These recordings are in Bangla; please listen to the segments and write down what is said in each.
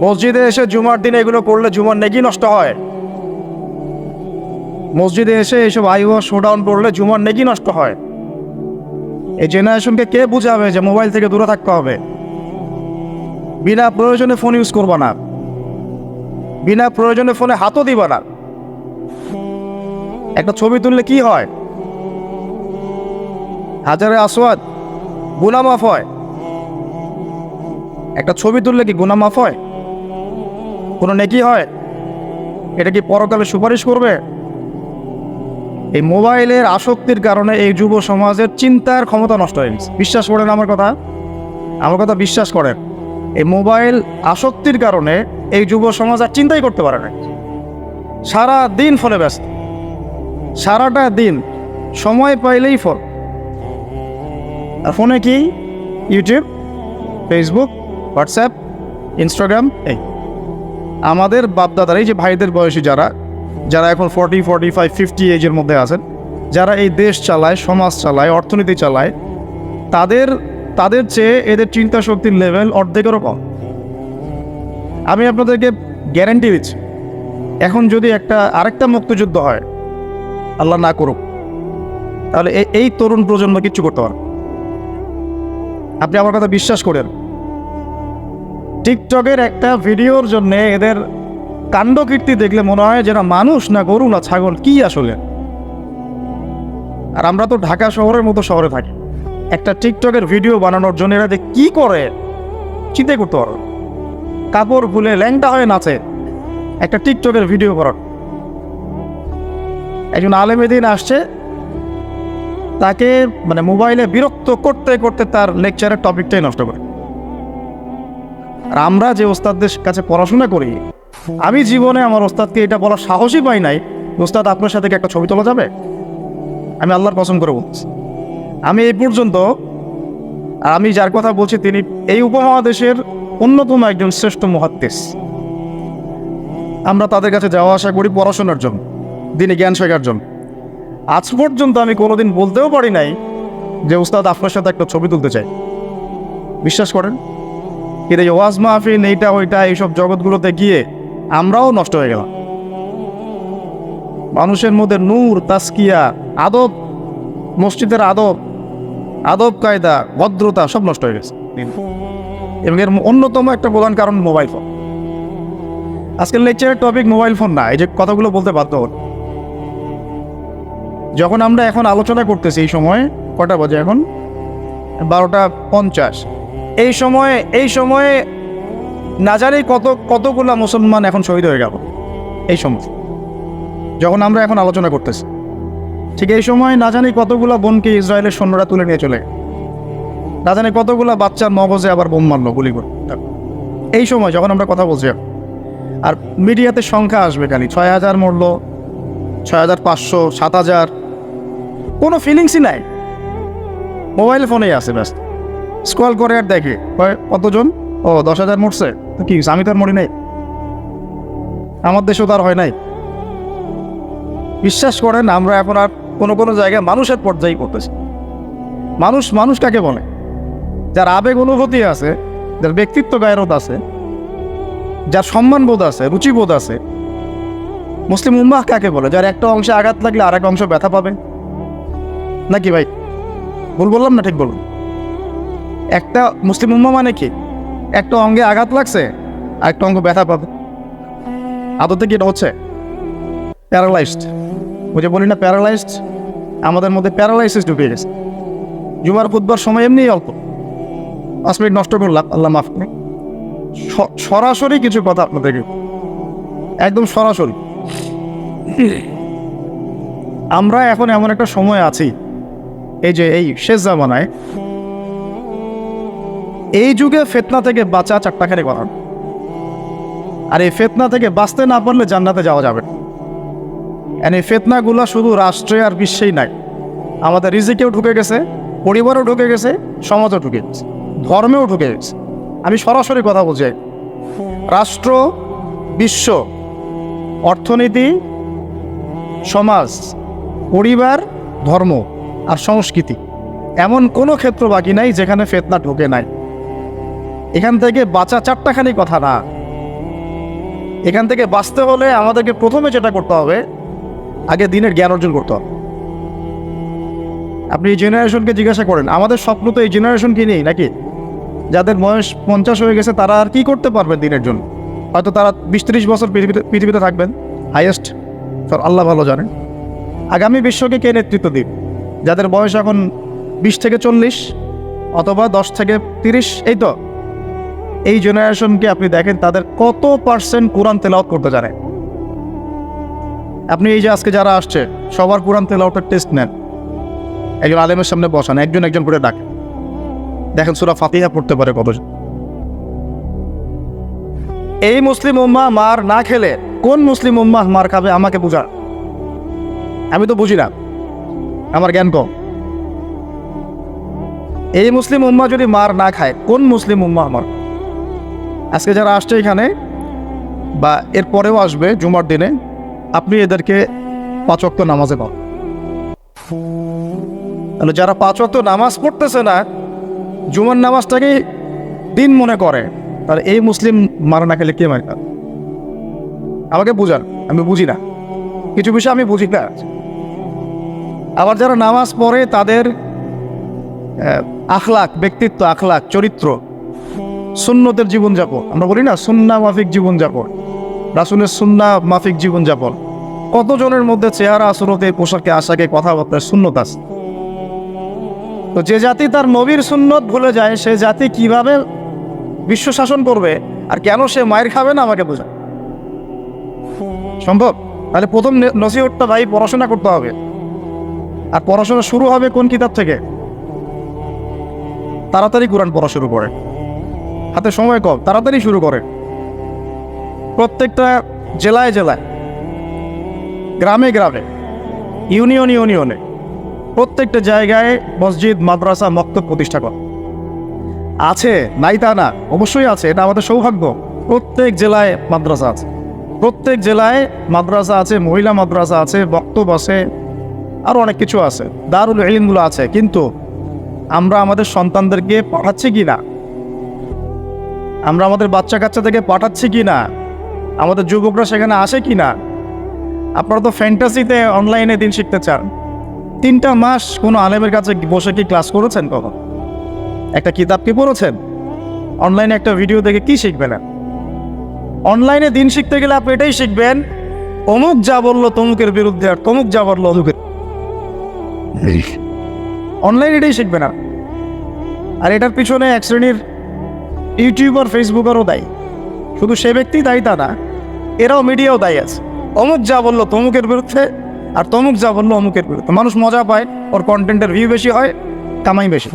মসজিদে এসে জুমার দিনে এগুলো করলে জুমার নেকি নষ্ট হয়। মসজিদে এসে এইসব আইওয়া শোডাউন করলে জুমার নেকি নষ্ট হয়। এই জেনারেশনকে কে বুঝাবে যে মোবাইল থেকে দূরে থাকতে হবে? বিনা প্রয়োজনে ফোন ইউজ করবা না। বিনা প্রয়োজনে ফোনে হাতও দিবা না। একটা ছবি তুললে কি হয়? হাজারে আসওয়াদ গুনামাফ হয়। একটা ছবি তুললে কি গুনামাফ হয়? কোনো নেকি হয়? এটা কি পরকালে সুপারিশ করবে? এই মোবাইলের আসক্তির কারণে এই যুব সমাজের চিন্তার ক্ষমতা নষ্ট হয়ে গেছে। বিশ্বাস করেন আমার কথা? আমার কথা বিশ্বাস করেন। এই মোবাইল আসক্তির কারণে এই যুব সমাজ আর চিন্তাই করতে পারে না। সারা দিন ফোনে ব্যস্ত। সারাটা দিন সময় পাইলেই ফোন। আর ফোনে কি? ইউটিউব, ফেসবুক হোয়াটসঅ্যাপ, ইনস্টাগ্রাম, এই। আমাদের বাপদাদার, এই যে ভাইদের বয়সী যারা যারা এখন ফর্টি ফর্টি ফাইভ ফিফটি এজের মধ্যে আছেন, যারা এই দেশ চালায়, সমাজ চালায়, অর্থনীতি চালায়, তাদের তাদের চেয়ে এদের চিন্তা শক্তির লেভেল অর্ধেকেরও কম। আমি আপনাদেরকে গ্যারান্টি দিচ্ছি, এখন যদি একটা, আরেকটা মুক্তিযুদ্ধ হয়, আল্লাহ না করুক, তাহলে এই- তরুণ প্রজন্ম কিচ্ছু করতে পারে আপনি আমার কথা বিশ্বাস করেন টিকটকের একটা ভিডিওর জন্য এদের কাণ্ডকীর্তি দেখলে মনে হয় যেন মানুষ না গরু না ছাগল, কি আসলে? আর আমরা তো ঢাকা শহরের মতো শহরে থাকি। একটা টিকটকের ভিডিও বানানোর জন্য এরা যে কি করে? চিন্তাই করতে পারো কাপড় খুলে ল্যাংটা হয়ে নাচে। একটা টিকটকের ভিডিও করার। একজন আলেমেদিন আসছে। তাকে মানে মোবাইলে বিরক্ত করতে করতে তার লেকচারের টপিকটাই নষ্ট করে। আর আমরা যে ওস্তাদদের কাছে পড়াশোনা করি, আমি জীবনে আমার ওস্তাদকে এটা বলার সাহসই পাই নাই, ওস্তাদ আপনার সাথে একটা ছবি তোলা যাবে? আমি আল্লাহর পছন্দ করে বলছি। আমি এই পর্যন্ত, আর আমি যার কথা বলছি তিনি এই উপমহাদেশের অন্যতম একজন শ্রেষ্ঠ মহাদ্দেশ আমরা তাদের কাছে যাওয়া আসা করি পড়াশোনার জন্য, দিনে জ্ঞান শেখার জন্য। আজ পর্যন্ত আমি কোনোদিন বলতেও পারি নাই যে উস্তাদ আপনার সাথে একটা ছবি তুলতে চাই। বিশ্বাস করেন? কিন্তু ওয়াজ মাহফিল, এইটা, ওইটা, এইসব জগৎগুলোতে গিয়ে আমরাও নষ্ট হয়ে গেলাম। মানুষের মধ্যে নূর তাস্কিয়া আদব, মসজিদের আদব আদব কায়দা, ভদ্রতা সব নষ্ট হয়ে গেছে এবং এর অন্যতম একটা প্রধান কারণ মোবাইল ফোন। আজকের লেকচারের টপিক মোবাইল ফোন না, এই যে কথাগুলো বলতে বাধ্য হন। যখন আমরা এখন আলোচনা করতেছি এই সময়, কটা বাজে এখন? বারোটা পঞ্চাশ। এই সময়ে এই সময়ে না জানি কত, কতগুলা মুসলমান এখন শহীদ হয়ে গেল। এই সময়। যখন আমরা এখন আলোচনা করতেছি। ঠিক এই সময় না জানি কতগুলা বোনকে ইসরায়েলের সৈন্যরা তুলে নিয়ে চলে না জানি কতগুলা বাচ্চার মগজে আবার বোম মারলো গুলি করে। এই সময় যখন আমরা কথা বলছি আর মিডিয়াতে সংখ্যা আসবে খালি, ছয় হাজার মরলো, ছয় হাজার পাঁচশো, সাত হাজার, কোনো ফিলিংসই নাই। মোবাইল ফোনেই আছে, ব্যস্ত। স্ক্রল করে আর দেখে। কতজন? ও, দশ হাজার মরছে? তো কি আমি তো আর মরি নাই। আমার দেশেও তো আর হয় নাই। বিশ্বাস করেন, আমরা এখন আর কোনো কোনো জায়গায় মানুষের পর্যায়ে করতেছি মানুষ মানুষ কাকে বলে? যার আবেগ অনুভূতি আছে, যার ব্যক্তিত্ব গায়রত আছে, যার সম্মানবোধ আছে, রুচিবোধ আছে, মুসলিম উম্মাহ কাকে বলে? যার একটা অংশে আঘাত লাগলে আর এক অংশ ব্যথা পাবে? নাকি ভাই, ভুল বললাম না ঠিক বলুন? একটা মুসলিম উম্মা মানে কি? একটা অঙ্গে আঘাত লাগছে, আর একটা অঙ্গ ব্যথা পাবে। আদতে কি এটা হচ্ছে? প্যারালাইজড ওই যে বলি না প্যারালাইজড আমাদের মধ্যে প্যারালাইসিস ঢুকে গেছে। জুমার ফুটবার সময় এমনি অল্প। পাঁচ মিনিট নষ্ট করলাম, আল্লাহ মাফ করে সরাসরি কিছু কথা আপনাদেরকে একদম সরাসরি। আমরা এখন এমন একটা সময় আছি, এই যে এই শেষ জামানায় এই যুগে ফেতনা থেকে বাঁচা চারটাখানি কথা। আর এই ফেতনা থেকে বাঁচতে না পারলে জান্নাতে যাওয়া যাবে না। আর এই ফেতনাগুলো শুধু রাষ্ট্রে আর বিশ্বেই নাই। আমাদের রিজিকেও ঢুকে গেছে, পরিবারও ঢুকে গেছে, সমাজও ঢুকে গেছে, ধর্মেও ঢুকে গেছে। আমি সরাসরি কথা বলছি। রাষ্ট্র, বিশ্ব, অর্থনীতি, সমাজ, পরিবার, ধর্ম আর সংস্কৃতি এমন কোনো ক্ষেত্র বাকি নাই যেখানে ফেতনা ঢোকে নাই। এখান থেকে বাঁচা চারটাখানি কথা না। এখান থেকে বাঁচতে হলে আমাদেরকে প্রথমে যেটা করতে হবে, আগে দিনের জ্ঞান অর্জন করতে হবে। আপনি এই জেনারেশনকে জিজ্ঞাসা করেন, আমাদের স্বপ্ন তো এই জেনারেশনকে নিয়েই নাকি? যাদের বয়স পঞ্চাশ হয়ে গেছে, তারা আর কি করতে পারবেন দিনের জন্য? হয়তো তারা বিশ ত্রিশ বছর পৃথিবীতে পৃথিবীতে থাকবেন। হাইয়েস্ট সর আল্লাহ ভালো জানেন। আগামী বিশ্বকে কে নেতৃত্ব দিন যাদের বয়স এখন বিশ থেকে চল্লিশ, অথবা দশ থেকে তিরিশ, এই তো। এই জেনারেশনকে আপনি দেখেন, তাদের কত পার্সেন্ট কোরআন তেলাওয়াত করতে জানে। আপনি এই যে আজকে যারা আসছে, সবার কোরআন তেলাওয়াতের টেস্ট নেন। একজন আলেমের সামনে বসান, একজন একজন করে ডাকেন দেখেন সুরা ফাতিহা পড়তে পারে কতজন এই মুসলিম উম্মা মার না খেলে কোন মুসলিম উম্মা মার খাবে, আমাকে বুঝান। আমি তো বুঝি না, আমার জ্ঞান কম। এই মুসলিম উম্মাহ যদি মার না খায়, কোন মুসলিম উম্মাহ মার? আজকে যারা আসছে এখানে বা এর পরেও আসবে জুমার দিনে, আপনি এদেরকে পাঁচক্ত নামাজে পান তাহলে যারা পাঁচক্ত নামাজ পড়তেছে না, জুমার নামাজটাকে দিন মনে করে, তাহলে এই মুসলিম মারা না খেলে কে মারে? আমাকে বুঝান, আমি বুঝি না। কিছু বিষয় আমি বুঝি না। আবার যারা নামাজ পড়ে, তাদের আখলাক ব্যক্তিত্ব আখলাক চরিত্র সুন্নতের জীবনযাপন। আমরা বলি না সুন্না মাফিক জীবনযাপন। রাসুলের সুন্না মাফিক জীবনযাপন। কতজনের মধ্যে চেহারা আসরতে, পোশাকে, আশাকে, কথাবার্তায় সুন্নত আছে? তো যে জাতি তার নবীর সুন্নত ভুলে যায়, সে জাতি কীভাবে বিশ্ব শাসন করবে আর কেন সে মায়ের খাবে না আমাকে বোঝা সম্ভব? তাহলে প্রথম নসিহতটা ভাই পড়াশোনা করতে হবে। আর পড়াশোনা শুরু হবে কোন কিতাব থেকে? তাড়াতাড়ি কোরআন পড়া শুরু করে হাতে সময় কম, তাড়াতাড়ি শুরু করে প্রত্যেকটা জেলায় জেলায়, গ্রামে গ্রামে, ইউনিয়ন ইউনিয়নে, প্রত্যেকটা জায়গায় মসজিদ, মাদ্রাসা, মক্তব প্রতিষ্ঠা করা। আছে, নাই তা না, অবশ্যই আছে, এটা আমাদের সৌভাগ্য। প্রত্যেক জেলায় মাদ্রাসা আছে। প্রত্যেক জেলায় মাদ্রাসা আছে, মহিলা মাদ্রাসা আছে বক্তব্য আছে আরও অনেক কিছু আছে। দারুল ইলমগুলো আছে, কিন্তু আমরা আমাদের সন্তানদেরকে পাঠাচ্ছি কি না? আমরা আমাদের বাচ্চা কাচ্চা থেকে পাঠাচ্ছি কি না? আমাদের যুবকরা সেখানে আসে কি না? আপনারা তো ফ্যান্টাসিতে অনলাইনে দিন শিখতে চান। তিনটা মাস কোনো আলেমের কাছে বসে কি ক্লাস করেছেন কখন? একটা কিতাব কি পড়েছেন? অনলাইনে একটা ভিডিও দেখে কি শিখবেন অনলাইনে দিন শিখতে গেলে আপনি এটাই শিখবেন অমুক যা বলল তমুকের বিরুদ্ধে আর তমুক যা বলল অমুকের। অনলাইন এটাই শিখবে না আর এটার পিছনে এক শ্রেণির ইউটিউবার, ফেসবুকারও দায়ী। শুধু সে ব্যক্তি দায়ী তা না, এরাও মিডিয়াও দায়ী আছে। অমুক যা বলল তমুকের বিরুদ্ধে, আর তমুক যা বলল অমুকের বিরুদ্ধে। মানুষ মজা পায়, ওর কন্টেন্টের ভিউ বেশি হয়, কামাই বেশি।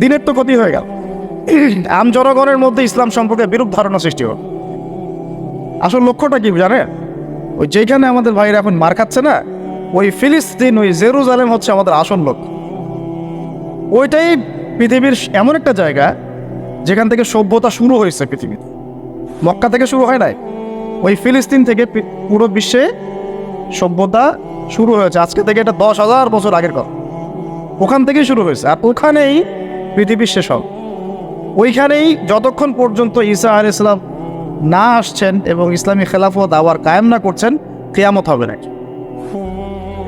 দিনের তো ক্ষতি হয়ে গেল। আম জনগণের মধ্যে ইসলাম সম্পর্কে বিরূপ ধারণা সৃষ্টি হোক আসল লক্ষ্যটা কি জানেন ওই যেখানে আমাদের ভাইরা এখন মার খাচ্ছে না, ওই ফিলিস্তিন, ওই জেরুজালেম হচ্ছে আমাদের আসল লক্ষ্য। ওইটাই পৃথিবীর এমন একটা জায়গা যেখান থেকে সভ্যতা শুরু হয়েছে পৃথিবীতে। মক্কা থেকে শুরু হয় নাই? ওই ফিলিস্তিন থেকে পুরো বিশ্বে সভ্যতা শুরু হয়েছে। আজকে থেকে এটা দশ হাজার বছর আগের কথা। ওখান থেকেই শুরু হয়েছে। আর ওখানেই পৃথিবীর শেষ হবে। ওইখানেই যতক্ষণ পর্যন্ত ঈসা আল ইসলাম না আসছেন এবং ইসলামী খেলাফত আবার কায়েম না করছেন, কেয়ামত হবে না।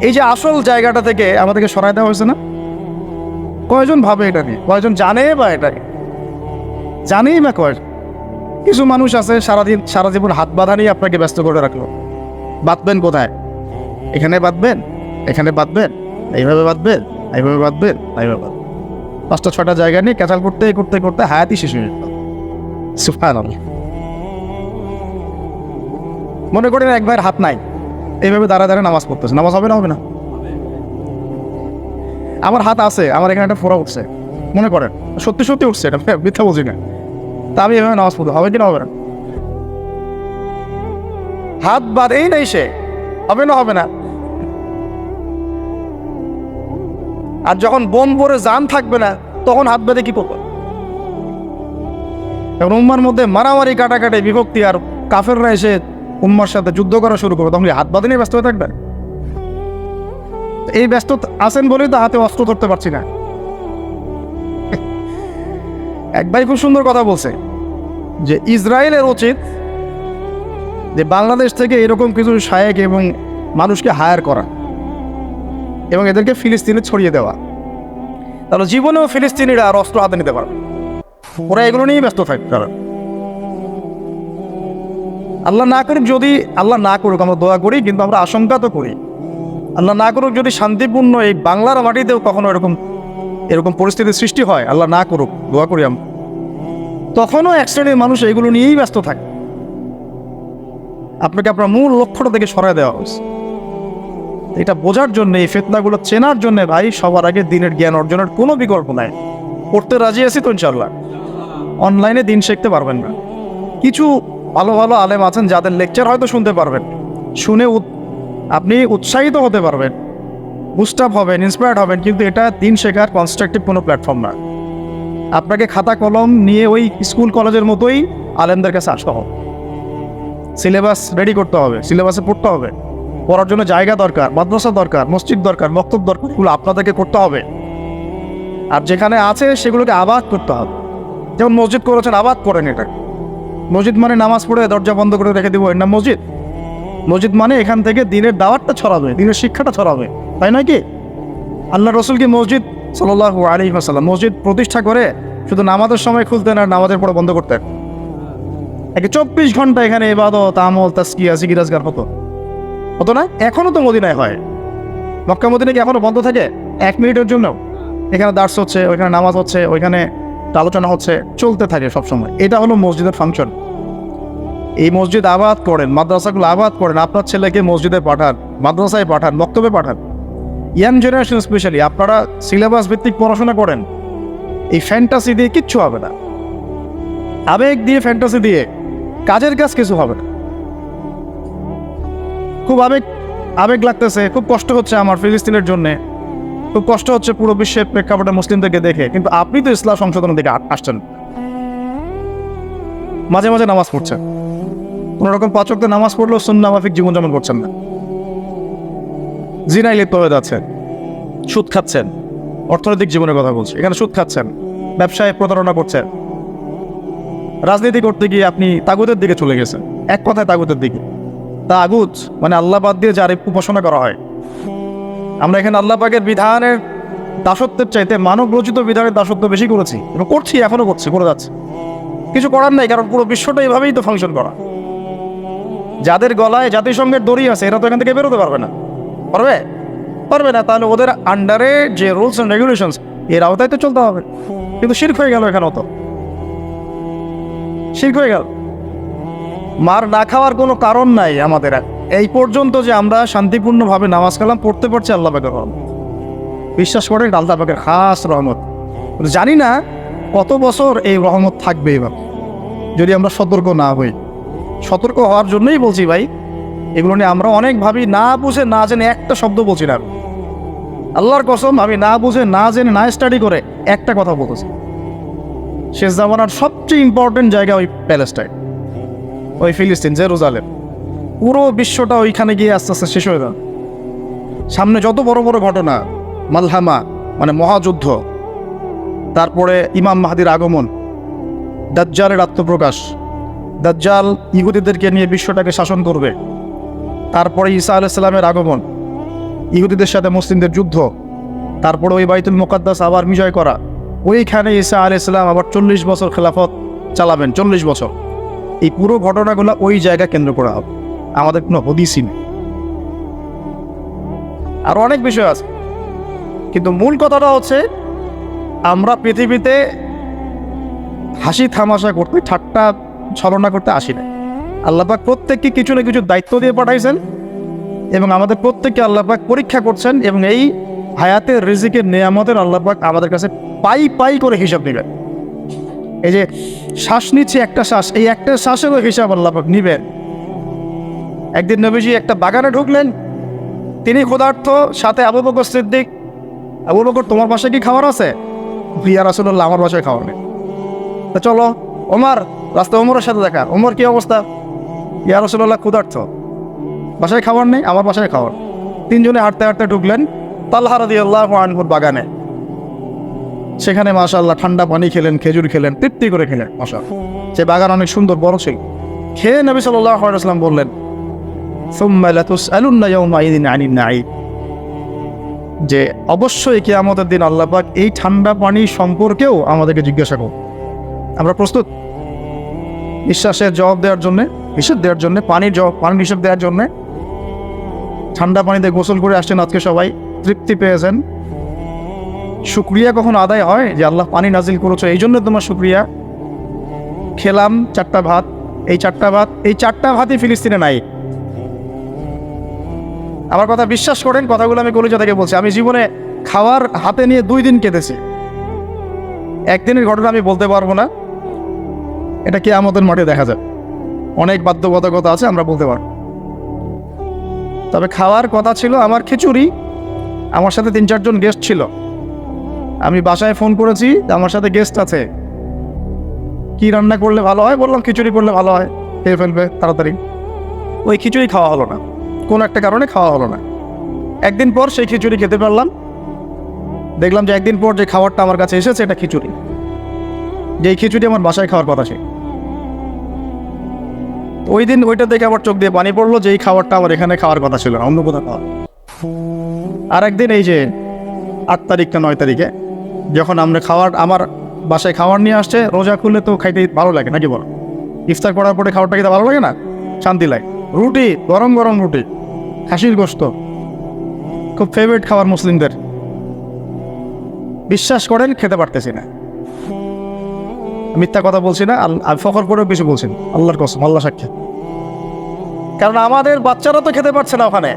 এই যে আসল জায়গাটা থেকে আমাদেরকে সরাই দেওয়া হয়েছে না? কয়জন ভাবে এটা নিয়ে? কয়জন জানে বা এটা নিয়ে? জানেই না কয়জন কিছু মানুষ আছে সারাদিন সারা জীবন হাত বাঁধা নিয়ে আপনাকে ব্যস্ত করে রাখল। বাঁধবেন কোথায়? এখানে বাঁধবেন এখানে বাঁধবেন, এইভাবে বাঁধবেন এইভাবে বাঁধবেন এইভাবে বাঁধবেন। পাঁচটা ছটা জায়গা নিয়ে ক্যাচাল করতে করতে করতে হায়াতি শেষ হয়ে যেত। মনে করেন এক ভাইয়ের হাত নাই, এইভাবে দাঁড়া দাঁড়া নামাজ পড়তেছে। নামাজ হবে না হবে না? আমার হাত আছে, আমার এখানে একটা ফোড়া উঠছে। মনে করেন, সত্যি সত্যি উঠছে এটা, মিথ্যা বলছি না। তা আমি এভাবে নামাজ পড়তে হবে কি না হবে না? হাত বাঁধেই নেই সে। হবে না হবে না। আর যখন বোম পরে যান থাকবে না, তখন হাত বেঁধে কি করব? এখন উম্মার মধ্যে মারামারি, কাটাকাটি, বিভক্তি, আর কাফেররা এসে উম্মার সাথে যুদ্ধ করা শুরু করবে। তখন হাত বাঁধে নিয়ে ব্যস্ত হয়ে থাকবেন এই ব্যস্ত আছেন বলেই তো হাতে অস্ত্র ধরতে পারছি না। এক ভাই খুব সুন্দর কথা বলছে যে ইসরায়েলের উচিত যে বাংলাদেশ থেকে এরকম কিছু শায়েক এবং মানুষকে হায়ার করা এবং এদেরকে ফিলিস্তিনে ছড়িয়ে দেওয়া। তাহলে জীবনেও ফিলিস্তিনিরা আর অস্ত্র হাতে নিতে পারবে ওরা এগুলো নিয়েই ব্যস্ত থাকবে তারা। আল্লাহ না করুক যদি আল্লাহ না করুক, আমরা দোয়া করি, কিন্তু আমরা আশঙ্কা তো করি। আল্লাহ না করুক যদি শান্তিপূর্ণ এই বাংলার মাটিতেও কখনো এরকম এরকম পরিস্থিতির সৃষ্টি হয়, আল্লাহ না করুক, দোয়া করি আমরা তখনও এক শ্রেণির মানুষ এগুলো নিয়েই ব্যস্ত থাকে। আপনাকে আপনার মূল লক্ষ্যটা থেকে সরায় দেওয়া হয়েছে। এটা বোঝার জন্য, এই ফেতনাগুলো চেনার জন্য ভাই, সবার আগে দিনের জ্ঞান অর্জনের কোনো বিকল্প নাই। পড়তে রাজি আছি তো ইনশাল্লাহ অনলাইনে দিন শিখতে পারবেন না। কিছু ভালো ভালো আলেম আছেন যাদের লেকচার হয়তো শুনতে পারবেন। শুনে আপনি উৎসাহিত হতে পারবেন। বুস্ট আপ হবেন ইন্সপায়ার্ড হবেন, কিন্তু এটা দিন শেখার কনস্ট্রাকটিভ কোনো প্ল্যাটফর্ম না। আপনাকে খাতা কলম নিয়ে ওই স্কুল কলেজের মতোই আলেমদের কাছে আসতে হবে। সিলেবাস রেডি করতে হবে সিলেবাসে পড়তে হবে। পড়ার জন্য জায়গা দরকার, মাদ্রাসা দরকার, মসজিদ দরকার, মক্তব দরকার, এগুলো আপনাদেরকে করতে হবে। আর যেখানে আছে সেগুলোকে আবাদ করতে হবে। যেমন মসজিদ করেছেন, আবাদ করেন এটা মসজিদ মানে নামাজ পড়ে দরজা বন্ধ করে রেখে দেবো, এর নাম মসজিদ। মসজিদ মানে এখান থেকে দিনের দাওয়াতটা ছড়াবে, দিনের শিক্ষাটা ছড়াবে, তাই নয় কি? আল্লাহ রসুল কি মসজিদ সাল্লাহ আলী আসাল্লাম মসজিদ প্রতিষ্ঠা করে শুধু নামাজের সময় খুলতেন আর নামাজের পরে বন্ধ করতেন। একে চব্বিশ ঘণ্টা এখানে এবাদত আমল তাস্কিয়া সিগিরাজগার হতো। হতো না? এখনও তো মদিনায় হয়। মক্কা, মদিনা কি এখনও বন্ধ থাকে? এক মিনিটের জন্য। এখানে দার্স হচ্ছে, ওইখানে নামাজ হচ্ছে, ওইখানে আলোচনা হচ্ছে, চলতে থাকে সবসময়। এটা হলো মসজিদের ফাংশন এই মসজিদ আবাদ করেন, মাদ্রাসাগুলো আবাদ করেন, আপনার ছেলেকে মসজিদে পাঠান, মাদ্রাসায় পাঠান, বক্তব্যে পাঠান। ইয়াং জেনারেশন স্পেশালি আপনারা সিলেবাস ভিত্তিক পড়াশোনা করেন, এই ফ্যান্টাসি দিয়ে কিচ্ছু হবে না। আবেগ দিয়ে ফ্যান্টাসি দিয়ে কাজের কাজ কিছু হবে না। খুব আবেগ আবেগ লাগতেছে, খুব কষ্ট হচ্ছে আমার ফিলিস্তিনের জন্যে। খুব কষ্ট হচ্ছে পুরো বিশ্বের প্রেক্ষাপটে মুসলিমদেরকে দেখে, কিন্তু আপনি তো ইসলাম সংশোধনের দিকে আসছেন। মাঝে মাঝে নামাজ পড়ছেন। কোনো রকম পাচকতে নামাজ পড়লেও সুন্না মাফিক জীবনযাপন করছেন না। জিনাই লিপ্ত হয়ে যাচ্ছেন, সুদ খাচ্ছেন, অর্থনৈতিক জীবনের কথা বলছি। এখানে সুদ খাচ্ছেন, ব্যবসায় প্রতারণা করছেন। রাজনীতি করতে গিয়ে আপনি তাগুতের দিকে চলে গেছেন। এক কথায় তাগুতের দিকে। তাগুত মানে আল্লাহ বাদ দিয়ে যার উপাসনা করা হয়। আমরা এখানে আল্লাহ পাকের বিধানের দাসত্বের চাইতে মানব রচিত বিধানের দাসত্ব বেশি করেছি এবং করছি, এখনও করছি, করে যাচ্ছে। কিছু করার নাই, কারণ পুরো বিশ্বটা এভাবেই তো ফাংশন করা। যাদের গলায় জাতিসংঘের দড়ি আছে, এরা তো এখান থেকে বেরোতে পারবে না। পারবে? পারবে না, তাহলে ওদের আন্ডারে যে রুলস অ্যান্ড রেগুলেশনস এর আওতায় তো চলতে হবে। কিন্তু শির্ক হয়ে গেল এখানে তো শির্ক হয়ে গেল। মার না খাওয়ার কোনো কারণ নাই আমাদের। এই পর্যন্ত যে আমরা শান্তিপূর্ণভাবে নামাজ কালাম, পড়তে পারছি আল্লাহ পাকের রহমত। বিশ্বাস এটা আল্লাহ পাকের খাস রহমত। জানি না কত বছর এই রহমত থাকবে এবার। যদি আমরা সতর্ক না হই। সতর্ক হওয়ার জন্যই বলছি ভাই, এগুলো নিয়ে আমরা অনেক ভাবি, না বুঝে, না জেনে একটা শব্দ বলছি না আল্লাহর কসম, আমি না বুঝে, না জেনে, না স্টাডি করে একটা কথা বলতেছি। শেষ জামানার সবচেয়ে ইম্পর্টেন্ট জায়গা ওই প্যালেস্টাইন, ওই ফিলিস্তিন, জেরুজালেম। পুরো বিশ্বটা ওইখানে গিয়ে আস্তে আস্তে শেষ হয়ে যাবে সামনে যত বড় বড় ঘটনা, মালহামা মানে মহাযুদ্ধ, তারপরে ইমাম মাহাদির আগমন, দাজ্জালের আত্মপ্রকাশ দাজ্জাল ইহুদিদেরকে নিয়ে বিশ্বটাকে শাসন করবে। তারপরে ঈসা আলাইসাল্লামের আগমন। ইহুদিদের সাথে মুসলিমদের যুদ্ধ। তারপরে ওই বাইতুল মুকাদ্দাস আবার বিজয় করা। ওইখানে ঈসা আলাইসাল্লাম আবার চল্লিশ বছর খেলাফত চালাবেন, চল্লিশ বছর। এই পুরো ঘটনাগুলো ওই জায়গা কেন্দ্র করা হবে। আমাদের কোনো হদিসই নেই। আর অনেক বিষয় আছে। কিন্তু মূল কথাটা হচ্ছে, আমরা পৃথিবীতে হাসি থামাশা করতে ঠাট্টা ছলনা করতে আসি না আল্লাপাক প্রত্যেককে কিছু না কিছু দায়িত্ব দিয়ে পাঠাইছেন এবং আমাদের প্রত্যেককে আল্লাপাক পরীক্ষা করছেন এবং এই হায়াতের রিজিকের নিয়ামতের আল্লাপাক আমাদের কাছে পাই পাই করে হিসাব নেবেন এই যে শ্বাস নিচ্ছে একটা শ্বাস, এই একটা শ্বাসেরও হিসাব আল্লাপাক নিবেন। একদিন নবীজি একটা বাগানে ঢুকলেন, তিনি ক্ষুধার্থ সাথে আবু বকর সিদ্দিক, আবু বকর, তোমার বাসায় কি খাবার আছে? প্রিয়া রাসুল্লাহ আমার বাসায় খাবার নেই। তা চলো ওমার, রাস্তা ওমরের সাথে দেখা। ওমর কি অবস্থা? ইয়া রসুল্লাহ ক্ষুধার্থ বাসায় খাবার নেই, আমার বাসায় খাবার তিনজনে হাঁটতে হাঁটতে ঢুকলেন তাল্লাহ আল্লাহ আনহুর বাগানে। সেখানে মাশাল্লাহ ঠান্ডা পানি খেলেন, খেজুর খেলেন, তৃপ্তি করে খেলেন মাশা সে বাগান অনেক সুন্দর, বড় ছিল। খেয়ে নবী সাল্লাহ আলাইসাল্লাম বললেন। যে অবশ্যই কিয়ামতের দিন আল্লাহ পাক এই ঠান্ডা পানি সম্পর্কেও আমাদেরকে জিজ্ঞাসা করব আমরা প্রস্তুত? নিঃশ্বাসের জবাব দেওয়ার জন্য হিসেব দেওয়ার জন্য, পানির জবাব পানির হিসেব দেওয়ার জন্য ঠান্ডা পানিতে গোসল করে আসছেন আজকে সবাই। তৃপ্তি পেয়েছেন। শুক্রিয়া কখন আদায় হয় যে আল্লাহ পানি নাজিল করেছ? এই জন্য তোমার শুক্রিয়া। খেলাম চারটা ভাত। এই চারটা ভাত, এই চারটা ভাতই ফিলিস্তিনে নাই। আমার কথা বিশ্বাস করেন, কথাগুলো আমি কলেজা থেকে বলছি। আমি জীবনে খাওয়ার হাতে নিয়ে দুই দিন কেটেছি একদিনের ঘটনা আমি বলতে পারব না। এটা কি আমাদের মাঠে দেখা যায় অনেক বাধ্যবাধকতা আছে, আমরা বলতে পারব। তবে খাওয়ার কথা ছিল আমার খিচুড়ি, আমার সাথে তিন চারজন গেস্ট ছিল। আমি বাসায় ফোন করেছি, আমার সাথে গেস্ট আছে। কি রান্না করলে ভালো হয়? বললাম খিচুড়ি করলে ভালো হয়। খেয়ে ফেলবে, তাড়াতাড়ি। ওই খিচুড়ি খাওয়া হলো না। কোনো একটা কারণে খাওয়া হলো না। একদিন পর সেই খিচুড়ি খেতে পারলাম। দেখলাম যে একদিন পর যে খাবারটা আমার কাছে এসেছে, এটা খিচুড়ি। যে খিচুড়ি আমার বাসায় খাওয়ার কথা ছিল। ওই দিন ওইটা দেখে আমার চোখ দিয়ে পানি পড়ল যে এই খাবারটা আমার এখানে খাওয়ার কথা ছিল না, অন্য কোথাও খাওয়া আর একদিন এই যে আট তারিখ না নয় তারিখে যখন আমরা খাওয়ার, আমার বাসায় খাবার নিয়ে আসছে, রোজা খুললে তো খাইতে ভালো লাগে, নাকি বলো? ইফতার করার পরে খাবারটা খেতে ভালো লাগে না? শান্তি লাগে। রুটি, গরম গরম রুটি, খাসির গোস্ত, খুব ফেভারিট খাবার মুসলিমদের। বিশ্বাস করেন, খেতে পারতেছি না। মিথ্যা কথা বলছি না আমি ফখর করেও কিছু বলছি। আল্লাহর কসম আল্লাহ সাক্ষী। কারণ আমাদের বাচ্চারা তো খেতে পারছে না ওখানে।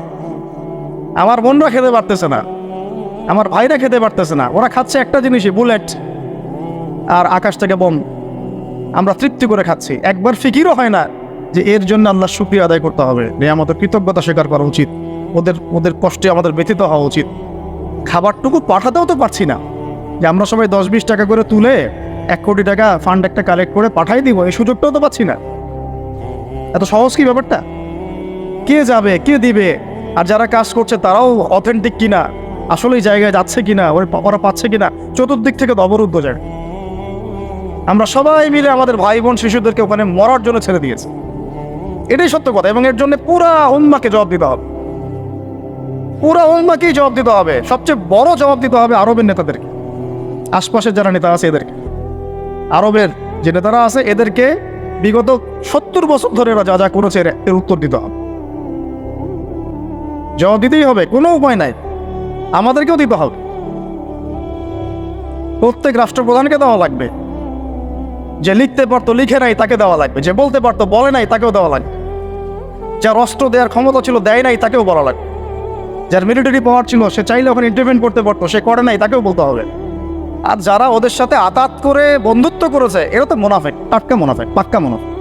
আমার বোনরা খেতে পারতেছে না। আমার ভাইরা খেতে পারতেছে না। ওরা খাচ্ছে একটা জিনিসই, বুলেট আর আকাশ থেকে বম আমরা তৃপ্তি করে খাচ্ছি। একবার ফিকিরও হয় না যে এর জন্য আল্লাহ শুক্রিয়া আদায় করতে হবে। আমাদের কৃতজ্ঞতা স্বীকার করা উচিত। ওদের ওদের কষ্টে আমাদের ব্যথিত হওয়া উচিত। খাবারটুকু পাঠাতেও তো পারছি না। যে আমরা সবাই দশ বিশ টাকা করে তুলে এক কোটি টাকা ফান্ড একটা কালেক্ট করে পাঠাই দিব, এই সুযোগটাও তো পাচ্ছি না। এত সহজ কি ব্যাপারটা? কে যাবে, কে দিবে? আর যারা কাজ করছে তারাও অথেন্টিক কিনা? আসলে এই জায়গায় যাচ্ছে কিনা? ওর ওরা পাচ্ছে কিনা? চতুর্দিক থেকে তো অবরুদ্ধ যায়। আমরা সবাই মিলে আমাদের ভাই বোন শিশুদেরকে ওখানে মরার জন্য ছেড়ে দিয়েছি। এটাই সত্য কথা, এবং এর জন্য পুরা উম্মাকে জবাব দিতে হবে। পুরা উম্মাকেই জবাব দিতে হবে। সবচেয়ে বড় জবাব দিতে হবে আরবের নেতাদেরকে। আশপাশের যারা নেতা আছে এদেরকে। আরবের যে নেতারা আছে, এদেরকে বিগত সত্তর বছর ধরে যা যা করেছে এর উত্তর দিতে হবে। জবাব দিতেই হবে, কোনো উপায় নাই। আমাদেরকেও দিতে হবে। প্রত্যেক রাষ্ট্রপ্রধানকে দেওয়া লাগবে। যে লিখতে পারতো, লিখে নাই, তাকে দেওয়া লাগবে। যে বলতে পারতো, বলে নাই, তাকেও দেওয়া লাগবে। যার অস্ত্র দেওয়ার ক্ষমতা ছিল, দেয় নাই, তাকেও বলা লাগবে। যার মিলিটারি পাওয়ার ছিল, সে চাইলে ওখানে ইন্টারভেন করতে পারতো, সে করে নাই, তাকেও বলতে হবে। আর যারা ওদের সাথে আতাত করে বন্ধুত্ব করেছে, এরা তো মোনাফেক, টাটকা মোনাফেক, পাক্কা মোনাফেক।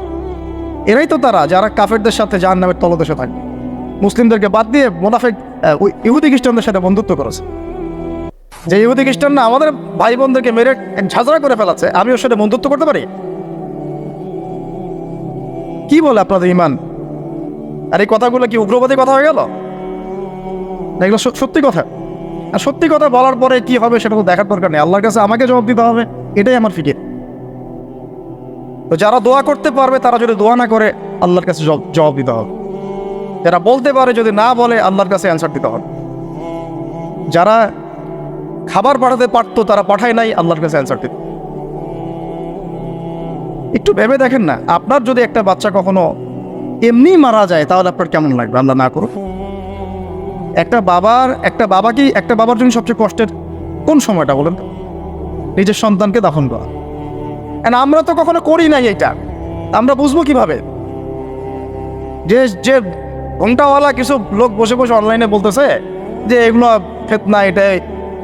এরাই তো তারা, যারা কাফেরদের সাথে জাহান নামের তলদেশে থাকে। মুসলিমদেরকে বাদ দিয়ে মোনাফেক ইহুদি খ্রিস্টানদের সাথে বন্ধুত্ব করেছে। যে ইহুদি খ্রিস্টান না আমাদের ভাই বোনদেরকে মেরে ঝাঁঝরা করে ফেলাচ্ছে, আমি ওর সাথে বন্ধুত্ব করতে পারি? কি বলে আপনাদের ইমান? আর এই কথাগুলো কি উগ্রবাদী কথা হয়ে গেল? এগুলো সত্যি কথা। আর সত্যি কথা বলার পরে কি হবে সেটা তো দেখার দরকার নেই। আল্লাহর কাছে আমাকে জবাব দিতে হবে, এটাই আমার ফিকির। তো যারা দোয়া করতে পারবে, তারা যদি দোয়া না করে, আল্লাহর কাছে জবাব দিতে হবে। যারা বলতে পারে, যদি না বলে, আল্লাহর কাছে অ্যান্সার দিতে হবে। যারা খাবার পাঠাতে পারতো, তারা পাঠায় নাই, আল্লাহর কাছে অ্যান্সার দিত। একটু ভেবে দেখেন না, আপনার যদি একটা বাচ্চা কখনো এমনি মারা যায়, তাহলে আপনার কেমন লাগবে? আল্লাহ না করুক। একটা বাবার, একটা বাবা কি একটা বাবার জন্য সবচেয়ে কষ্টের কোন সময়টা বলেন? নিজের সন্তানকে দাফন করা। আমরা তো কখনো করি নাই এটা। আমরা বুঝব কীভাবে? যে যে ঘন্টাওয়ালা কিছু লোক বসে বসে অনলাইনে বলতেছে যে, এগুলো ফেতনা এটাই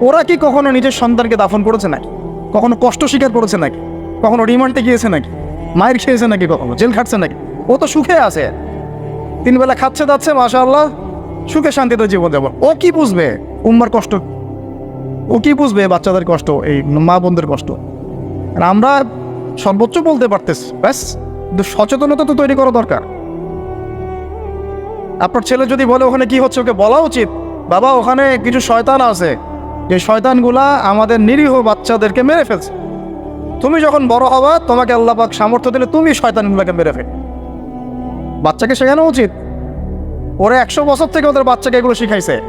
ওরা কি কখনো নিজের সন্তানকে দাফন করেছে নাকি? কখনো কষ্ট স্বীকার করেছে নাকি? কখনো রিমান্ডে গিয়েছে নাকি? মায়ের খেয়েছে নাকি কখনো? জেল খাটছে নাকি? ও তো সুখে আছে। তিন বেলা খাচ্ছে যাচ্ছে মাশা আল্লাহ সুখে শান্তিতে জীবন যাপন ও কি বুঝবে? উম্মার কষ্ট। ও কি বুঝবে বাচ্চাদের কষ্ট, এই মা বোনদের কষ্ট? আমরা সর্বোচ্চ বলতে পারতেছি, ব্যাস সচেতনতা তো তৈরি করা দরকার। আপনার ছেলে যদি বলে ওখানে কি হচ্ছে, ওকে বলা উচিত, বাবা, ওখানে কিছু শয়তান আছে। যে শয়তানগুলা আমাদের নিরীহ বাচ্চাদেরকে মেরে ফেলছে। তুমি যখন বড় হবা, তোমাকে আল্লাপাক সামর্থ্য দিলে তুমি শয়তানগুলোকে মেরে ফেল বাচ্চাকে শেখানো উচিত ওরা একশো বছর থেকে ওদের বাচ্চাকে এগুলো শিখাইছে।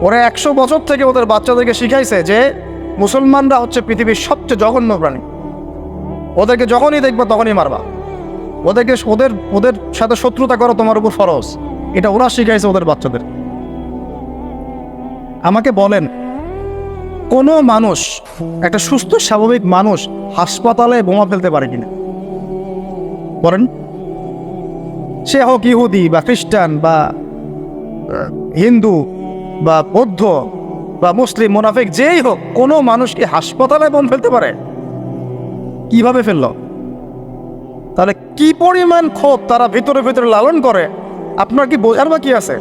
ওরা একশো বছর থেকে ওদের বাচ্চাদেরকে শিখাইছে যে মুসলমানরা হচ্ছে পৃথিবীর সবচেয়ে জঘন্য প্রাণী। ওদেরকে যখনই দেখবে তখনই মারবা। ওদেরকে ওদের ওদের সাথে শত্রুতা করো তোমার উপর ফরজ। এটা ওরা শিখাইছে ওদের বাচ্চাদের। আমাকে বলেন, কোনো মানুষ, একটা সুস্থ, স্বাভাবিক মানুষ হাসপাতালে বোমা ফেলতে পারে কিনা? বলেন। সে হোক ইহুদি বা খ্রিস্টান বা হিন্দু বা বৌদ্ধ বা মুসলিম, মোনাফেক, যেই হোক, কোনো মানুষকে হাসপাতালে বোম ফেলতে পারে। কীভাবে ফেলল? তাহলে কি পরিমাণ ক্ষোভ তারা ভিতরে ভিতরে লালন করে? আপনার কি বোঝার বা বাকি আছে?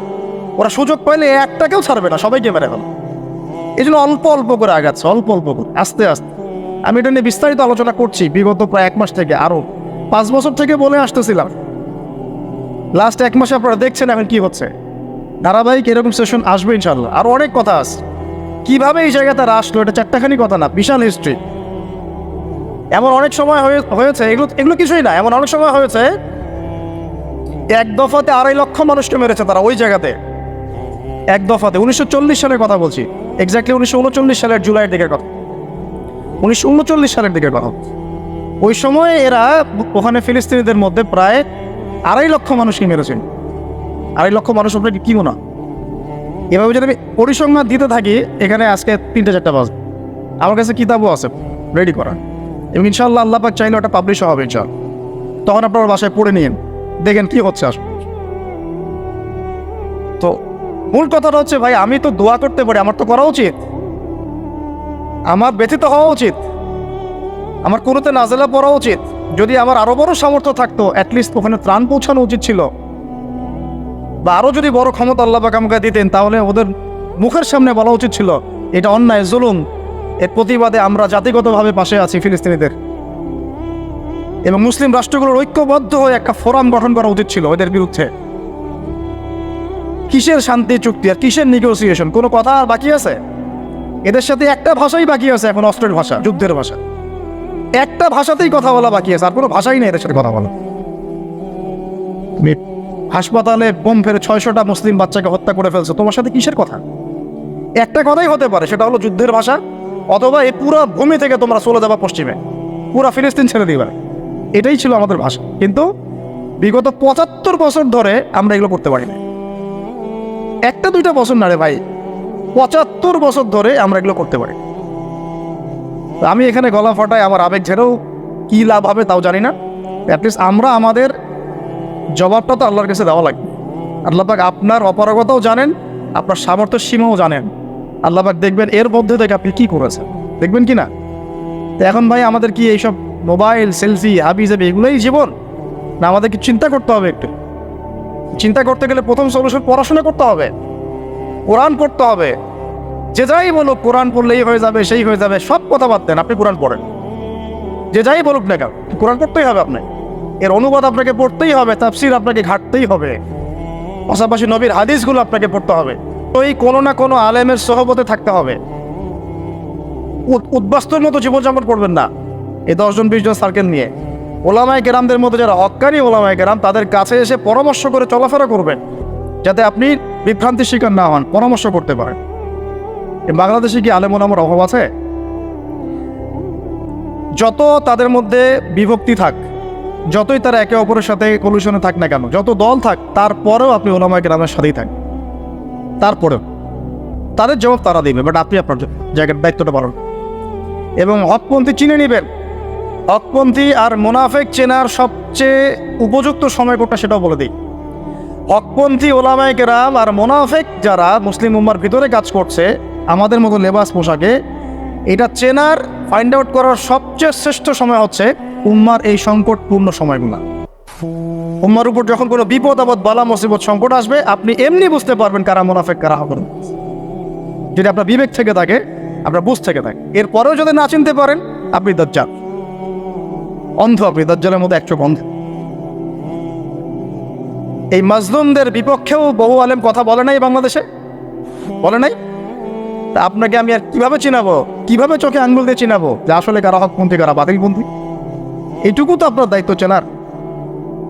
ওরা সুযোগ পাইলে একটাকেও ছাড়বে না, সবাইকে মেরে ফেল এই জন্য অল্প অল্প করে আগাচ্ছে, অল্প অল্প করে, আস্তে আস্তে। আমি এটা নিয়ে বিস্তারিত আলোচনা করছি, বিগত প্রায় এক মাস থেকে, আরও পাঁচ বছর থেকে বলে আসতেছিলাম। লাস্ট এক মাসে আপনারা দেখছেন এখন কি হচ্ছে। ধারাবাহিক এরকম সেশন আসবে ইনশাল্লাহ আরও অনেক কথা আছে। কীভাবে এই জায়গাতে তারা আসলো এটা চারটাখানি কথা না, বিশাল হিস্ট্রি এমন অনেক সময় হয়ে- হয়েছে, এগুলো এগুলো কিছুই না, এমন অনেক সময় হয়েছে, এক দফাতে আড়াই লক্ষ মানুষকে মেরেছে তারা ওই জায়গাতে। এক দফাতে, উনিশশো চল্লিশ সালের কথা বলছি। এক্স্যাক্টলি উনিশশো উনচল্লিশ সালের জুলাইয়ের দিকের কথা। উনিশশো উনচল্লিশ সালের দিকের কথা। ওই সময় এরা ওখানে ফিলিস্তিনিদের মধ্যে প্রায় আড়াই লক্ষ মানুষকে মেরেছেন আড়াই লক্ষ মানুষ আপনার কি হয়? এভাবে যদি আমি পরিসংখ্যান দিতে থাকি, এখানে আজকে তিনটে চারটা বাজবে আমার কাছে কিতাবও আছে রেডি করা এবং ইনশাল্লাহ আল্লাহ পাক চাইলে ওটা পাবলিশ হবে ইনশাল্লাহ তখন আপনার বাসায় পড়ে নিন দেখেন কি হচ্ছে আসলে। তো মূল কথাটা হচ্ছে, ভাই, আমি তো দোয়া করতে পারি, আমার তো করা উচিত। আমার ব্যথিত হওয়া উচিত। আমার কোনোতে নাজেলা পড়া উচিত। যদি আমার আরও বড় সামর্থ্য থাকতো অ্যাটলিস্ট ওখানে ত্রাণ পৌঁছানো উচিত ছিল। বা আরও যদি বড় ক্ষমতা আল্লাহ আমাকে দিতেন, তাহলে ওদের মুখের সামনে বলা উচিত ছিল, এটা অন্যায়, জুলুম। এর প্রতিবাদে আমরা জাতিগতভাবে পাশে আছি ফিলিস্তিনিদের। এবং মুসলিম রাষ্ট্রগুলোর ঐক্যবদ্ধ হয়ে একটা ফোরাম গঠন করা উচিত ছিল ওদের বিরুদ্ধে। কিসের শান্তি, চুক্তি আর কিসের নেগোসিয়েশন কোনো কথা আর বাকি আছে? এদের সাথে একটা ভাষাই বাকি আছে এখন অস্ত্রের ভাষা, যুদ্ধের ভাষা। একটা ভাষাতেই কথা বলা বাকি আছে, আর কোনো ভাষাই নেই এদের সাথে কথা বলা হাসপাতালে বোম ফেলে ছয়শটা মুসলিম বাচ্চাকে হত্যা করে ফেলছে, তোমার সাথে কিসের কথা? একটা কথাই হতে পারে, সেটা হলো যুদ্ধের ভাষা, অথবা এই পুরো ভূমি থেকে তোমরা চলে যাবা পশ্চিমে। পুরা ফিলিস্তিন ছেড়ে দিবা। এটাই ছিল আমাদের ভাষা। কিন্তু বিগত পঁচাত্তর বছর ধরে আমরা এগুলো করতে পারি না একটা দুইটা বছর না রে ভাই, পঁচাত্তর বছর ধরে আমরা এগুলো করতে পারি আমি এখানে গলা ফাটাই, আমার আবেগ ঝেড়েও কী লাভ হবে তাও জানি না। অ্যাটলিস্ট আমরা আমাদের জবাবটা তো আল্লাহর কাছে দেওয়া লাগবে। আল্লাহ পাক আপনার অপারগতাও জানেন, আপনার সামর্থ্যের সীমাও জানেন। আল্লাহ পাক দেখবেন এর মধ্যে থেকে আপনি কী করেছেন। দেখবেন কি না? তো এখন ভাই আমাদের কি এইসব মোবাইল, সেলফি, হাবি জাবি এগুলোই জীবন? না আমাদেরকে চিন্তা করতে হবে একটু? চিন্তা করতে গেলে প্রথম সলিউশন পড়াশোনা করতে হবে। কোরআন পড়তে হবে। যে যাই বলুক কোরআন পড়লেই হয়ে যাবে, সেই হয়ে যাবে, সব কথা বাদ দেন, আপনি কোরআন পড়েন। যে যাই বলুক না কেন, কোরআন পড়তেই হবে আপনাকে। এর অনুবাদ আপনাকে পড়তেই হবে, তাফসির আপনাকে ঘাটতেই হবে। পাশাপাশি নবীর হাদিসগুলো আপনাকে পড়তে হবে। ওই কোনো না কোনো আলেমের সহবতে থাকতে হবে। উদ- উদ্বাস্তুর মতো জীবনযাপন করবেন না। এই দশজন বিশজন সার্কেল নিয়ে। ওলামায় কেরামদের মতো যারা হকানি ওলামায় কেরাম, তাদের কাছে এসে পরামর্শ করে চলাফেরা করবেন। যাতে আপনি বিভ্রান্তির শিকার না হন, পরামর্শ করতে পারেন। বাংলাদেশে কি আলেম ওলামার অভাব আছে? যত তাদের মধ্যে বিভক্তি থাক, যতই তারা একে অপরের সাথে কলুশনে থাক না কেন, যত দল থাক, তারপরেও আপনি ওলামায় কেরামের সাথেই থাক। তারপরেও। তাদের জবাব তারা দিবে বাট আপনি আপনার জায়গার দায়িত্বটা পালন এবং হকপন্থী চিনে নেবেন। হকপন্থী আর মোনাফেক চেনার সবচেয়ে উপযুক্ত সময় কোনটা সেটাও বলে দিই। হকপন্থী ওলামায় কেরাম আর মোনাফেক যারা মুসলিম উম্মার ভিতরে কাজ করছে আমাদের মতো লেবাস পোশাকে, এটা চেনার ফাইন্ড আউট করার সবচেয়ে শ্রেষ্ঠ সময় হচ্ছে উম্মার এই সংকটপূর্ণ সময়গুলো। উম্মার উপর যখন কোনো বিপদ, আপদ, বালা, মুসিবত, সংকট আসবে, আপনি এমনি বুঝতে পারবেন কারা মোনাফেক, কারা হবেন যদি আপনার বিবেক থেকে থাকে, আপনার বুঝ থেকে থাকে। এরপরেও যদি না চিনতে পারেন, আপনি দজ্জাল। অন্ধ আপনি, দজ্জালের মধ্যে এক চোখ অন্ধ। এই মাজলুমদের বিপক্ষেও বহু আলেম কথা বলে নাই বাংলাদেশে? বলে নাই? তা আপনাকে আমি আর কীভাবে চিনাবো? কীভাবে চোখে আঙ্গুল দিয়ে চিনাবো? যে আসলে কারা হকপন্থী কারা বাতিলপন্থী এটুকু তো আপনার দায়িত্ব চেনার।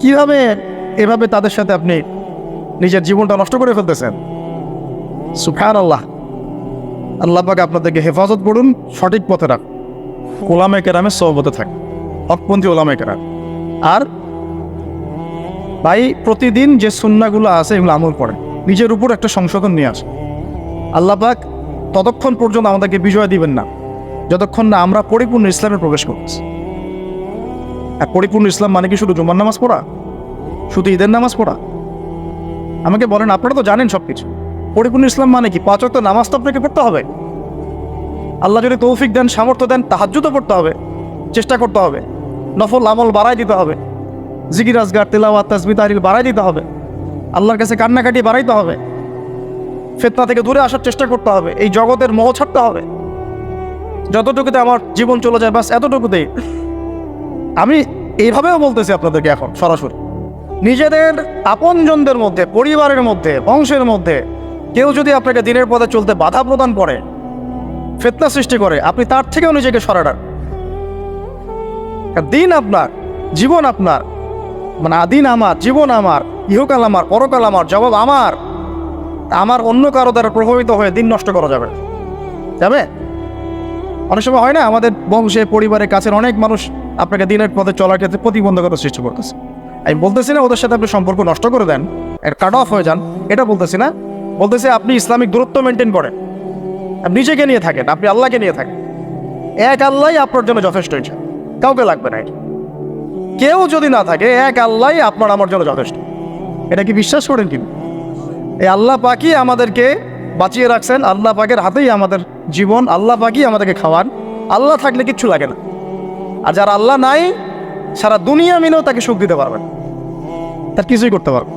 কীভাবে এভাবে তাদের সাথে আপনি নিজের জীবনটা নষ্ট করে ফেলতেছেন? সুফান আল্লাহ আল্লাহ পাক আপনাদেরকে হেফাজত করুন, সঠিক পথে রাখ ওলামে কেরামে সহবতে থাক হকপন্থী ওলামে কেরাম। আর ভাই, প্রতিদিন যে সুন্নাগুলো আছে, এগুলো আমল করেন। নিজের উপর একটা সংশোধন নিয়ে আসে আল্লাহ পাক ততক্ষণ পর্যন্ত আমাদেরকে বিজয় দিবেন না। যতক্ষণ না আমরা পরিপূর্ণ ইসলামে প্রবেশ করছি আর পরিপূর্ণ ইসলাম মানে কি শুধু জুমার নামাজ পড়া? শুধু ঈদের নামাজ পড়া? আমাকে বলেন, আপনারা তো জানেন সব কিছু পরিপূর্ণ ইসলাম মানে কি? পাঁচ ওয়াক্ত নামাজ তো আপনাকে পড়তে হবে। আল্লাহ যদি তৌফিক দেন, সামর্থ্য দেন, তাহাজ্জুদও পড়তে হবে, চেষ্টা করতে হবে। নফল আমল বাড়াই দিতে হবে। জিকির, আজগার, তেলাওয়াত তাসবি তাহরিল বাড়াই দিতে হবে। আল্লাহর কাছে কান্নাকাটি বাড়াইতে হবে। ফেতনা থেকে দূরে আসার চেষ্টা করতে হবে। এই জগতের মোহ ছাড়তে হবে। যতটুকুতে আমার জীবন চলে যায় বাস এতটুকুতেই। আমি এইভাবেও বলতেছি আপনাদেরকে এখন, সরাসরি। নিজেদের আপনজনদের মধ্যে, পরিবারের মধ্যে, বংশের মধ্যে, কেউ যদি আপনাকে দিনের পথে চলতে বাধা প্রদান করে, ফেতনা সৃষ্টি করে, আপনি তার থেকেও নিজেকে সরাটার দিন আপনার, জীবন আপনার। মানে আদিন আমার, জীবন আমার, ইহকাল আমার, পরকাল আমার, জবাব আমার। আমার অন্য কারও দ্বারা প্রভাবিত হয়ে দিন নষ্ট করা যাবে। যাবে? অনেক সময় হয় না, আমাদের বংশে, পরিবারে, কাছের অনেক মানুষ আপনাকে দিনের পথে চলার ক্ষেত্রে প্রতিবন্ধকতা সৃষ্টি করতেছে। আমি বলতেছি না, ওদের সাথে আপনি সম্পর্ক নষ্ট করে দেন, এর কাট অফ হয়ে যান, এটা বলতেছি না। বলতেছি আপনি ইসলামিক দূরত্ব মেনটেন করেন। আপনি নিজেকে নিয়ে থাকেন, আপনি আল্লাহকে নিয়ে থাকেন। এক আল্লাহ আপনার জন্য যথেষ্ট হয়েছে কাউকে লাগবে না। কেউ যদি না থাকে, এক আল্লাহ আপনার আমার জন্য যথেষ্ট। এটা কি বিশ্বাস করেন কি এই আল্লাহ পাকই আমাদেরকে বাঁচিয়ে রাখছেন, আল্লাহ পাকের হাতেই আমাদের জীবন, আল্লাহ পাকই আমাদেরকে খাওয়ান। আল্লাহ থাকলে কিচ্ছু লাগে না। আর যার আল্লাহ নাই, সারা দুনিয়া মিলেও তাকে সুখ দিতে পারবেন তার কিছুই করতে পারবে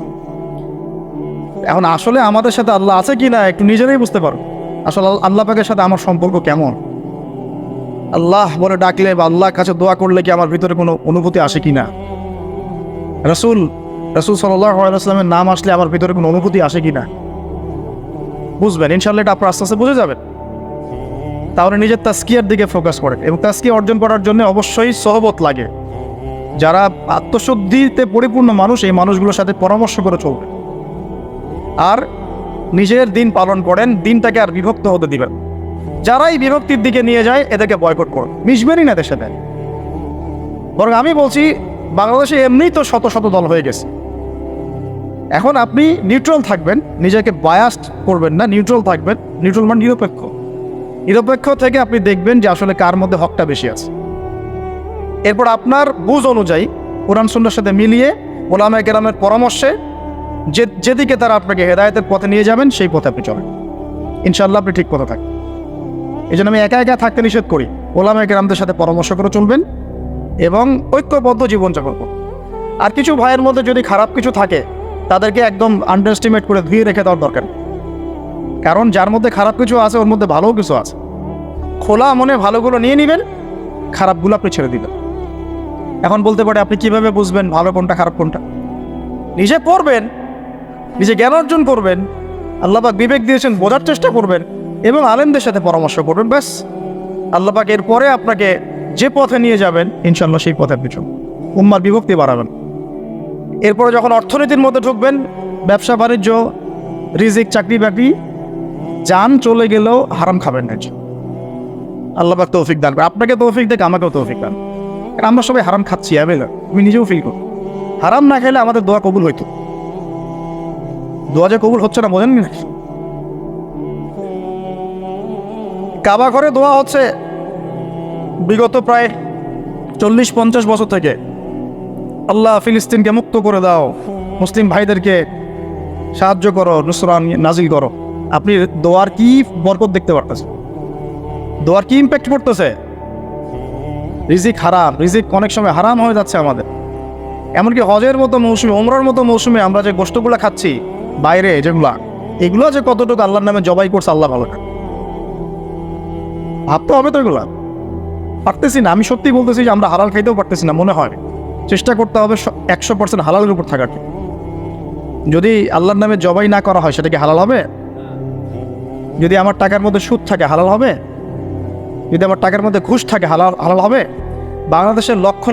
এখন আসলে আমাদের সাথে আল্লাহ আছে কি না একটু নিজেরাই বুঝতে পারো। আসলে আল- আল্লাহ পাকের সাথে আমার সম্পর্ক কেমন? আল্লাহ বলে ডাকলে বা আল্লাহর কাছে দোয়া করলে কি আমার ভিতরে কোনো অনুভূতি আসে কি না রসুল রসুল সাল্লামের নাম আসলে আমার ভিতরে কোনো অনুভূতি আসে কি না? বুঝবেন ইনশাল্লাহ এটা আপনার আস্তে আস্তে বুঝে যাবেন। তাহলে নিজের তাস্কিয়ার দিকে ফোকাস করেন এবং তাস্কিয়া অর্জন করার জন্য অবশ্যই সহবত লাগে। যারা আত্মশুদ্ধিতে পরিপূর্ণ মানুষ, এই মানুষগুলোর সাথে পরামর্শ করে চলবে আর নিজের দিন পালন করেন, দিনটাকে আর বিভক্ত হতে দিবেন যারাই বিভক্তির দিকে নিয়ে যায়, এদেরকে বয়কট করুন। মিশবেনই না এদের সাথে বরং আমি বলছি, বাংলাদেশে এমনিই তো শত শত দল হয়ে গেছে। এখন আপনি নিউট্রাল থাকবেন, নিজেকে বায়াস্ট করবেন না নিউট্রাল থাকবেন। নিউট্রাল মানে নিরপেক্ষ। নিরপেক্ষ থেকে আপনি দেখবেন যে আসলে কার মধ্যে হকটা বেশি আছে। এরপর আপনার বুঝ অনুযায়ী কোরআন সুন্নার সাথে মিলিয়ে ওলামা কেরামের পরামর্শে যে, যেদিকে তারা আপনাকে হেদায়তের পথে নিয়ে যাবেন, সেই পথে আপনি চলেন। ইনশাল্লাহ আপনি ঠিক পথে থাকবেন। এই জন্য আমি একা একা থাকতে নিষেধ করি। ওলামা কেরামদের সাথে পরামর্শ করে চলবেন এবং ঐক্যবদ্ধ জীবনযাপন করুন। আর কিছু ভাইয়ের মধ্যে যদি খারাপ কিছু থাকে তাদেরকে একদম আন্ডারস্টিমেট করে ধুয়ে রেখে দেওয়ার দরকার। কারণ যার মধ্যে খারাপ কিছু আছে, ওর মধ্যে ভালোও কিছু আছে। খোলা মনে ভালোগুলো নিয়ে নেবেন, খারাপগুলো আপনি ছেড়ে দিবেন। এখন বলতে পারে, আপনি কীভাবে বুঝবেন ভালো কোনটা, খারাপ কোনটা? নিজে পড়বেন নিজে জ্ঞান অর্জন করবেন, আল্লাপাক বিবেক দিয়েছেন, বোঝার চেষ্টা করবেন এবং আলেমদের সাথে পরামর্শ করবেন, ব্যাস। আল্লাপাক এরপরে আপনাকে যে পথে নিয়ে যাবেন ইনশাল্লাহ সেই পথে চলুন উম্মার বিভক্তি বাড়াবেন। এরপরে যখন অর্থনীতির মধ্যে ঢুকবেন, ব্যবসা, বাণিজ্য, রিজিক, চাকরি, বাকরি, যান চলে গেলেও হারাম খাবেন না আল্লাপাক তৌফিক দান করে। আপনাকে তৌফিক দেখ আমাকেও তৌফিক দান। কারণ আমরা সবাই হারাম খাচ্ছি, আমি তুমি নিজেও ফিল করি। হারাম না খেলে আমাদের দোয়া কবুল হইতো। দোয়া যে কবুল হচ্ছে না, বোঝেন না কাবা ঘরে দোয়া হচ্ছে, বিগত প্রায় চল্লিশ পঞ্চাশ বছর থেকে আল্লাহ ফিলিস্তিনকে মুক্ত করে দাও। মুসলিম ভাইদেরকে সাহায্য করো, নুসরান নাজিল করো। আপনি দোয়ার কি বরকত দেখতে পারতেছেন? দোয়ার কি ইম্প্যাক্ট পড়তেছে রিজিক হারাম, রিজিক অনেক সময় হারাম হয়ে যাচ্ছে আমাদের। এমনকি হজের মতো মৌসুমে ওমরার মতো মৌসুমে আমরা যে গোষ্ঠগুলো খাচ্ছি, বাইরে যেগুলা, এগুলো যে কতটুকু আল্লাহর নামে জবাই করছে, আল্লাহ ভালো। ভাবতে হবে তো এগুলা। পারতেছি না, আমি সত্যি বলতেছি যে আমরা হারাল খাইতেও পারতেছি না, মনে হয়। চেষ্টা করতে হবে একশো পার্সেন্ট হালালের উপর থাকার যদি আল্লাহর নামে জবাই না করা হয়, সেটা কি হালাল হবে? যদি আমার টাকার মধ্যে সুদ থাকে, হালাল হবে? যদি আমার টাকার মধ্যে ঘুষ থাকে, হালাল হালাল হবে? বাংলাদেশের লক্ষ